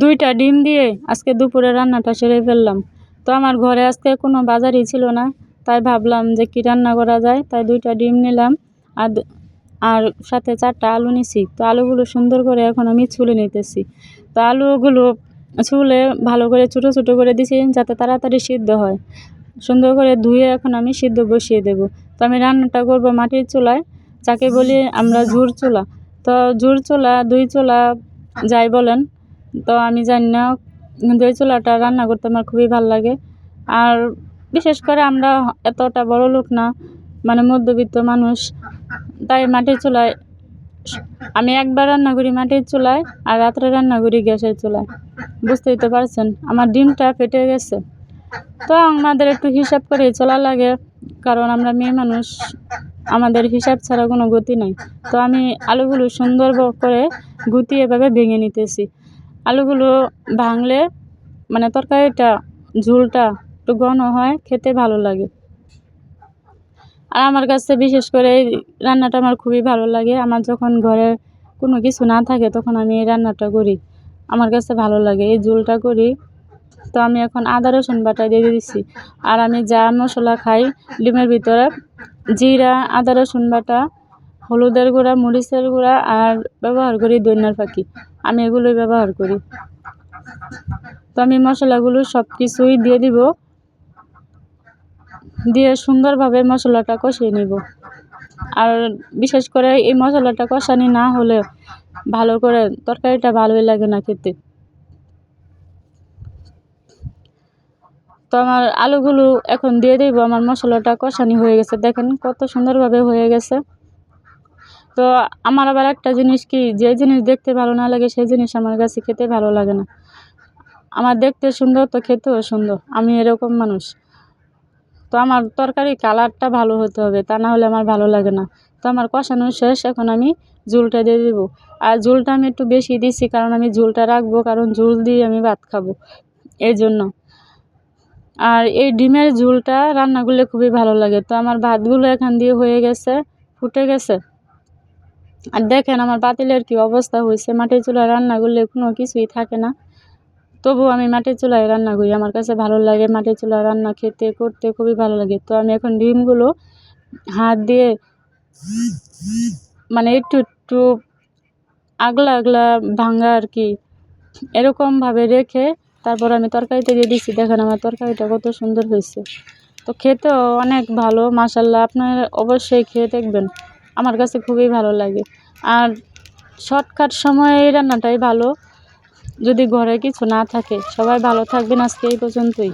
দুইটা ডিম দিয়ে আজকে দুপুরে রান্নাটা সেরে ফেললাম। তো আমার ঘরে আজকে কোনো বাজারই ছিল না, তাই ভাবলাম যে কী রান্না করা যায়, তাই দুইটা ডিম নিলাম। আর আর সাথে চারটা আলু নিছি। তো আলুগুলো সুন্দর করে এখন আমি ছুলে নিতেছি। তো আলুগুলো ছুলে ভালো করে ছোটো ছোটো করে দিছি যাতে তাড়াতাড়ি সিদ্ধ হয়। সুন্দর করে ধুয়ে এখন আমি সিদ্ধ বসিয়ে দেব। তো আমি রান্নাটা করব মাটির চুলায়, যাকে বলি আমরা ঝুর চুলা। তো ঝুর চুলা, দুই চুলা যাই বলেন তো আমি জানি না কিন্তু চুলাটা রান্না করতে আমার খুবই ভালো লাগে। আর বিশেষ করে আমরা এতটা বড় লোক না মানে মধ্যবিত্ত মানুষ, তাই মাটির চুলায় আমি একবার রান্না করি মাটির চুলায় আর রাত্রে রান্না করি গ্যাসের চুলায়। বুঝতেই তো পারছেন, আমার ডিমটা ফেটে গেছে। তো আমাদের একটু হিসাব করেই চলা লাগে, কারণ আমরা মেয়ে মানুষ, আমাদের হিসাব ছাড়া কোনো গতি নাই। তো আমি আলুগুলো সুন্দর করে গুতিয়ে এভাবে ভেঙে নিতেছি। আলুগুলো ভাঙলে মানে তরকারিটা, ঝোলটা একটু ঘন হয়, খেতে ভালো লাগে। আর আমার কাছে বিশেষ করে এই রান্নাটা আমার খুবই ভালো লাগে। আমার যখন ঘরে কোনো কিছু না থাকে তখন আমি এই রান্নাটা করি। আমার কাছে ভালো লাগে, এই ঝোলটা করি। তো আমি এখন আদা, রসুন বাটা দিয়ে দিচ্ছি আর আমি যা মশলা খাই, ডিমের ভিতরে, জিরা, আদা, রসুন বাটা হলুদের গুঁড়া, মরিচের গুঁড়া আর ব্যবহার করি দইনার ফাঁকি আমি এগুলোই ব্যবহার করি। তো আমি মশলাগুলো সব কিছুই দিয়ে দিব। দিয়ে সুন্দরভাবে মশলাটা কষিয়ে নিব। আর বিশেষ করে এই মশলাটা কষানি না হলে ভালো করে তরকারিটা ভালোই লাগে না খেতে। তো আমার আলুগুলো এখন দিয়ে দিব। আমার মশলাটা কষানি হয়ে গেছে। দেখেন কত সুন্দরভাবে হয়ে গেছে। তো আমার আবার একটা জিনিস কি, যে জিনিস দেখতে ভালো না লাগে, সেই জিনিস আমার কাছে খেতে ভালো লাগে না। আমার দেখতে সুন্দর, তো খেতেও সুন্দর, আমি এরকম মানুষ। তো আমার তরকারি কালারটা ভালো হতে হবে, তা না হলে আমার ভালো লাগে না। তো আমার কষানো শেষ, এখন আমি ঝোলটা দিয়ে দেবো। আর ঝোলটা আমি একটু বেশি দিচ্ছি কারণ আমি ঝোলটা রাখব, কারণ ঝোল দিয়ে আমি ভাত খাব, এই জন্য। আর এই ডিমের ঝোলটা রান্না করলে খুবই ভালো লাগে। তো আমার ভাতগুলো এখান দিয়ে হয়ে গেছে, ফুটে গেছে। আর দেখেন আমার পাতিলের কি অবস্থা হয়েছে। মাটির চুলায় রান্না করলে কোনো কিছুই থাকে না। তবুও আমি মাটির চুলায় রান্না করি। আমার কাছে ভালো লাগে মাটির চুলায় রান্না খেতে, করতে খুবই ভালো লাগে। তো আমি এখন ডিমগুলো হাত দিয়ে মানে একটু একটু আগলা আগলা ভাঙা আর কি, এরকমভাবে রেখে তারপর আমি তরকারিতে দিয়ে দিচ্ছি দেখেন আমার তরকারিটা কত সুন্দর হয়েছে। তো খেতেও অনেক ভালো মাসাল্লাহ আপনার অবশ্যই খেয়ে দেখবেন। আমার কাছে খুবই ভালো লাগে। আর শর্টকাট সময়ে এই রান্নাটাই ভালো। যদি ঘরে কিছু না থাকে, সবাই ভালো থাকবেন আজকে এই পর্যন্তই।